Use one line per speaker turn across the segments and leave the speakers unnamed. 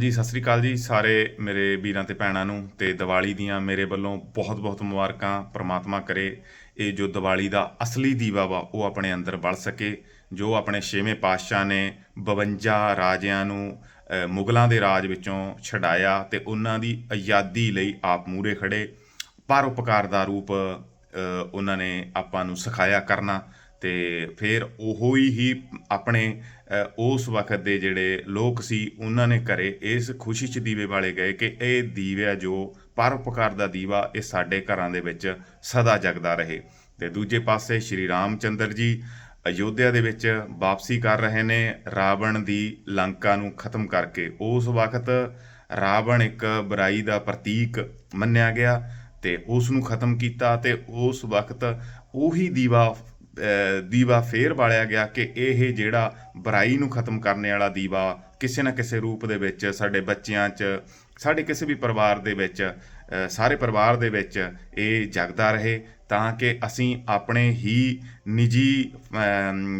ਜੀ, ਸਤਿ ਸ੍ਰੀ ਅਕਾਲ ਜੀ ਸਾਰੇ ਮੇਰੇ ਵੀਰਾਂ ਤੇ ਭੈਣਾਂ ਨੂੰ ਤੇ ਦੀਵਾਲੀ ਦੀਆਂ ਮੇਰੇ ਵੱਲੋਂ ਬਹੁਤ-ਬਹੁਤ ਮੁਬਾਰਕਾਂ। ਪ੍ਰਮਾਤਮਾ ਕਰੇ ਇਹ ਜੋ ਦੀਵਾਲੀ ਦਾ ਅਸਲੀ ਦੀਵਾ ਵਾ, ਉਹ ਆਪਣੇ ਅੰਦਰ ਬਲ ਸਕੇ, ਜੋ ਆਪਣੇ ਛੇਵੇਂ ਪਾਤਸ਼ਾਹ ਨੇ 52 ਰਾਜਿਆਂ ਨੂੰ ਮੁਗਲਾਂ ਦੇ ਰਾਜ ਵਿੱਚੋਂ ਛਡਾਇਆ ਤੇ ਉਹਨਾਂ ਦੀ ਆਜ਼ਾਦੀ ਲਈ ਆਪ ਮੂਰੇ ਖੜੇ। ਪਰਉਪਕਾਰ ਦਾ ਰੂਪ ਉਹਨਾਂ ਨੇ ਆਪਾਂ ਨੂੰ ਸਿਖਾਇਆ ਕਰਨਾ। ਤੇ ਫਿਰ ਉਹੋ ਹੀ ਆਪਣੇ ਉਸ ਵਕਤ ਦੇ ਜਿਹੜੇ ਲੋਕ ਸੀ, ਉਹਨਾਂ ਨੇ ਘਰੇ ਇਸ ਖੁਸ਼ੀ 'ਚ ਦੀਵੇ ਵਾਲੇ ਗਏ ਕਿ ਇਹ ਦੀਵਾ ਜੋ ਪਰਉਪਕਾਰ ਦਾ ਦੀਵਾ ਇਹ ਸਾਡੇ ਘਰਾਂ ਦੇ ਵਿੱਚ ਸਦਾ ਜਗਦਾ ਰਹੇ। ਤੇ ਦੂਜੇ ਪਾਸੇ ਸ਼੍ਰੀ ਰਾਮਚੰਦਰ ਜੀ ਅਯੋਧਿਆ ਦੇ ਵਿੱਚ ਵਾਪਸੀ ਕਰ ਰਹੇ ਨੇ, ਰਾਵਣ ਦੀ ਲੰਕਾ ਨੂੰ ਖਤਮ ਕਰਕੇ। ਉਸ ਵਕਤ ਰਾਵਣ ਇੱਕ ਬੁਰਾਈ ਦਾ ਪ੍ਰਤੀਕ ਮੰਨਿਆ ਗਿਆ ਤੇ ਉਸ ਨੂੰ ਖਤਮ ਕੀਤਾ ਤੇ ਉਸ ਵਕਤ ਉਹੀ ਦੀਵਾ ਦੀਵਾ ਫੇਰ ਬਾਲਿਆ ਗਿਆ ਕਿ ਇਹ ਜਿਹੜਾ ਬੁਰਾਈ ਨੂੰ ਖਤਮ ਕਰਨ ਵਾਲਾ ਦੀਵਾ ਕਿਸੇ ਨਾ ਕਿਸੇ ਰੂਪ ਦੇ ਵਿੱਚ ਸਾਡੇ ਬੱਚਿਆਂ 'ਚ, ਸਾਡੇ ਕਿਸੇ ਵੀ ਪਰਿਵਾਰ ਦੇ ਵਿੱਚ ਸਾਰੇ ਪਰਿਵਾਰ ਦੇ ਵਿੱਚ ਇਹ ਜਗਦਾ ਰਹੇ ਤਾਂ ਕਿ ਅਸੀਂ ਆਪਣੇ ਹੀ ਨਿੱਜੀ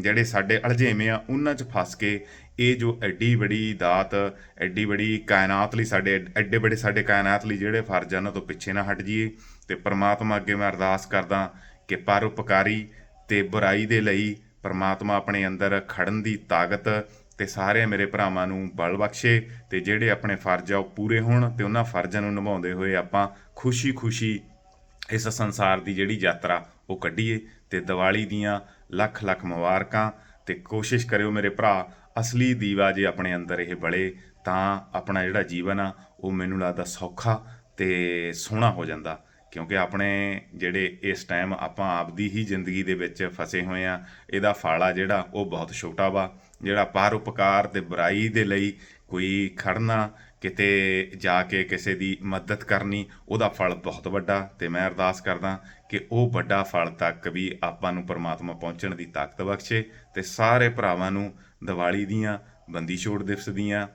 ਜਿਹੜੇ ਸਾਡੇ ਅਲਝੇਵੇਂ ਆ, ਉਹਨਾਂ 'ਚ ਫਸ ਕੇ ਇਹ ਜੋ ਐਡੀ ਬੜੀ ਦਾਤ, ਐਡੀ ਬੜੀ ਕਾਇਨਾਤ ਲਈ ਸਾਡੇ, ਐਡੇ ਬੜੇ ਸਾਡੇ ਕਾਇਨਾਤ ਲਈ ਜਿਹੜੇ ਫਰਜ਼ ਆ, ਉਹਨਾਂ ਤੋਂ ਪਿੱਛੇ ਨਾ ਹਟ ਜਾਈਏ ਤੇ ਪ੍ਰਮਾਤਮਾ ਅੱਗੇ ਮੈਂ ਅਰਦਾਸ ਕਰਦਾ ਕਿ ਪਰਉਪਕਾਰੀ ਤੇ ਬੁਰਾਈ ਦੇ ਲਈ ਪਰਮਾਤਮਾ ਆਪਣੇ ਅੰਦਰ ਖੜਨ ਦੀ ਤਾਕਤ ਤੇ ਸਾਰੇ ਮੇਰੇ ਭਰਾਵਾਂ ਨੂੰ ਬਲ ਬਖਸ਼ੇ ਤੇ ਜਿਹੜੇ ਆਪਣੇ ਫਰਜ਼ ਆ ਉਹ ਪੂਰੇ ਹੋਣ ਤੇ ਉਹਨਾਂ ਫਰਜ਼ਾਂ ਨੂੰ ਨਿਭਾਉਂਦੇ ਹੋਏ ਆਪਾਂ ਖੁਸ਼ੀ-ਖੁਸ਼ੀ ਇਸ ਸੰਸਾਰ ਦੀ ਜਿਹੜੀ ਯਾਤਰਾ ਉਹ ਕੱਢੀਏ ਤੇ ਦੀਵਾਲੀ ਦੀਆਂ ਲੱਖ ਲੱਖ ਮੁਬਾਰਕਾਂ ਤੇ ਕੋਸ਼ਿਸ਼ ਕਰਿਓ ਮੇਰੇ ਭਰਾ, ਅਸਲੀ ਦੀਵਾ ਜੇ ਆਪਣੇ ਅੰਦਰ ਇਹ ਬਲੇ ਤਾਂ ਆਪਣਾ ਜਿਹੜਾ ਜੀਵਨ ਆ ਉਹ ਮੈਨੂੰ ਲੱਗਦਾ ਸੌਖਾ ਤੇ ਸੋਹਣਾ ਹੋ ਜਾਂਦਾ। ਕਿਉਂਕਿ ਆਪਣੇ ਜਿਹੜੇ ਇਸ ਟਾਈਮ ਆਪਾਂ ਆਪਦੀ ਹੀ ਜ਼ਿੰਦਗੀ ਦੇ ਵਿੱਚ ਫਸੇ ਹੋਏ ਆ ਇਹਦਾ ਫਾਲਾ ਜਿਹੜਾ ਉਹ ਬਹੁਤ ਛੋਟਾ ਵਾ, ਜਿਹੜਾ ਪਰਉਪਕਾਰ ਤੇ ਬੁਰਾਈ ਦੇ ਲਈ ਕੋਈ ਖੜਨਾ, ਕਿਤੇ ਜਾ ਕੇ ਕਿਸੇ ਦੀ ਮਦਦ ਕਰਨੀ, ਉਹਦਾ ਫਲ ਬਹੁਤ ਵੱਡਾ ਤੇ ਮੈਂ ਅਰਦਾਸ ਕਰਦਾ ਕਿ ਉਹ ਵੱਡਾ ਫਲ ਤੱਕ ਵੀ ਆਪਾਂ ਨੂੰ ਪਰਮਾਤਮਾ ਪਹੁੰਚਣ ਦੀ ਤਾਕਤ ਬਖਸ਼ੇ ਤੇ ਸਾਰੇ ਭਰਾਵਾਂ ਨੂੰ ਦੀਵਾਲੀ ਦੀਆਂ, ਬੰਦੀ ਛੋੜ ਦਿਵਸ ਦੀਆਂ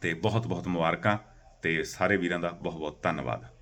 ਤੇ ਬਹੁਤ ਬਹੁਤ ਮੁਬਾਰਕਾਂ ਤੇ ਸਾਰੇ ਵੀਰਾਂ ਦਾ ਬਹੁਤ ਬਹੁਤ ਧੰਨਵਾਦ।